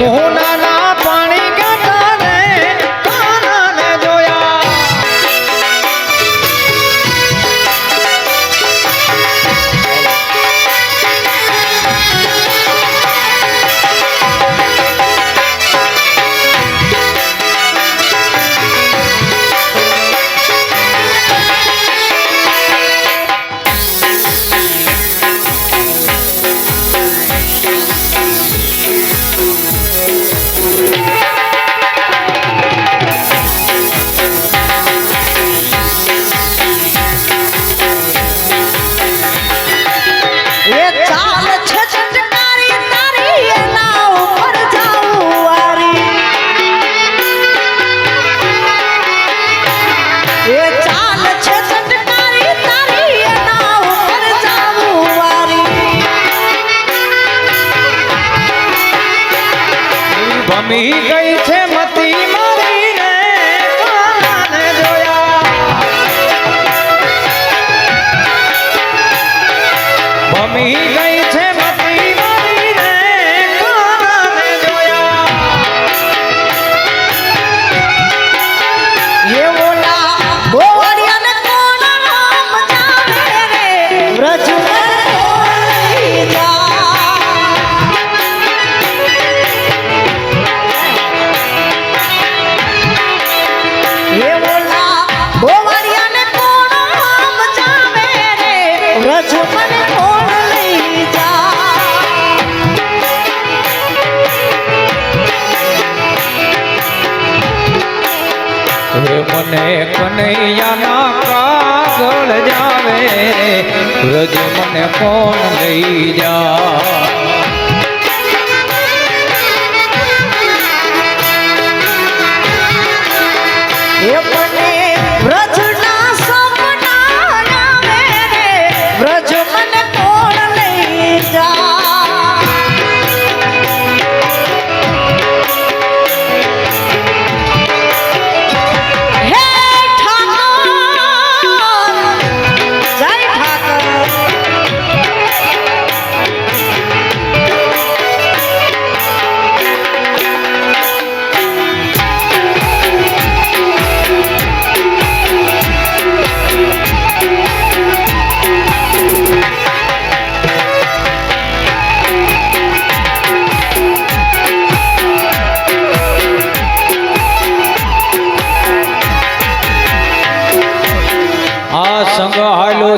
我。આવી ગઈ છે મતી મારી જોયા. ભમી ગઈ અને કનૈયાના કાગળ જાવે. વ્રજ મને કોણ લઈ જા.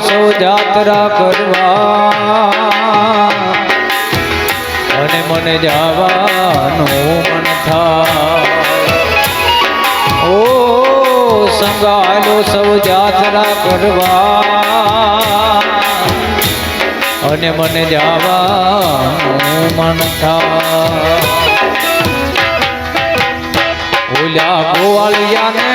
सो यात्रा करवा। मन जावा जावानू मन था। ओ, संगालो सब यात्रा करवा। अने मने जावानू मन था। ओला गोवालिया ने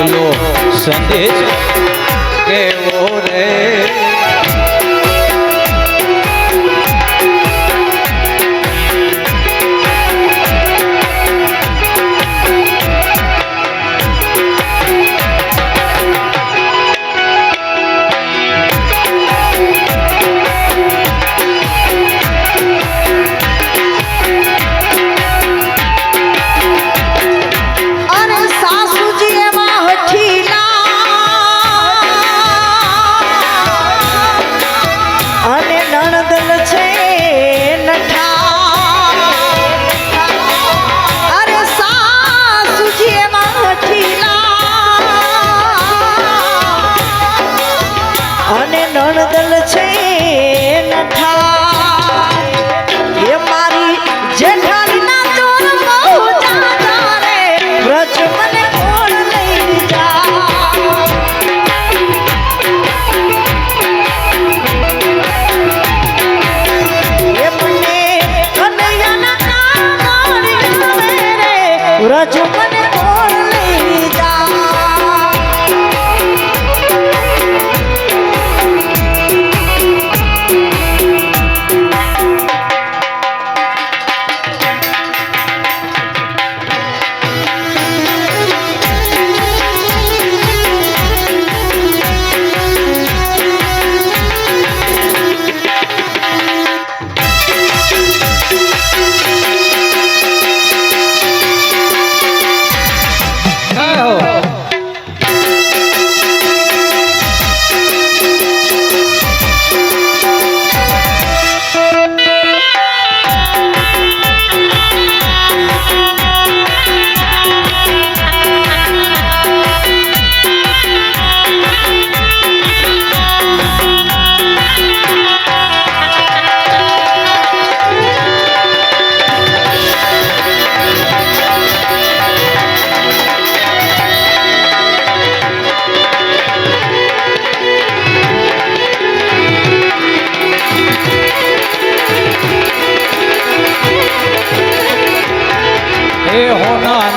આગલો સંદેશ કેવો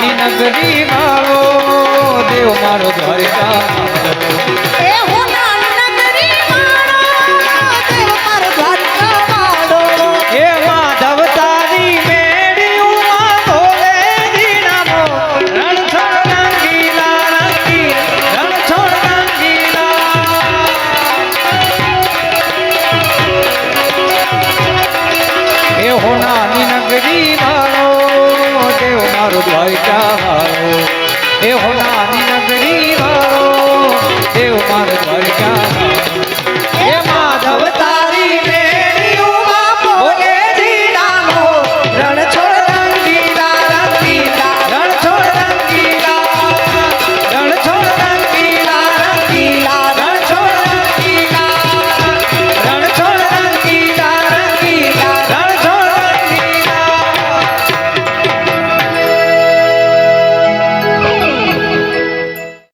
મારી નગરી મારો દેવ મારો દ્વારિકા હોનાની નગરી મારો ઓ મારો દ્વારિકા વાળો એ હો નાની નગરી વાળો એ મારો દ્વારિકા વાળો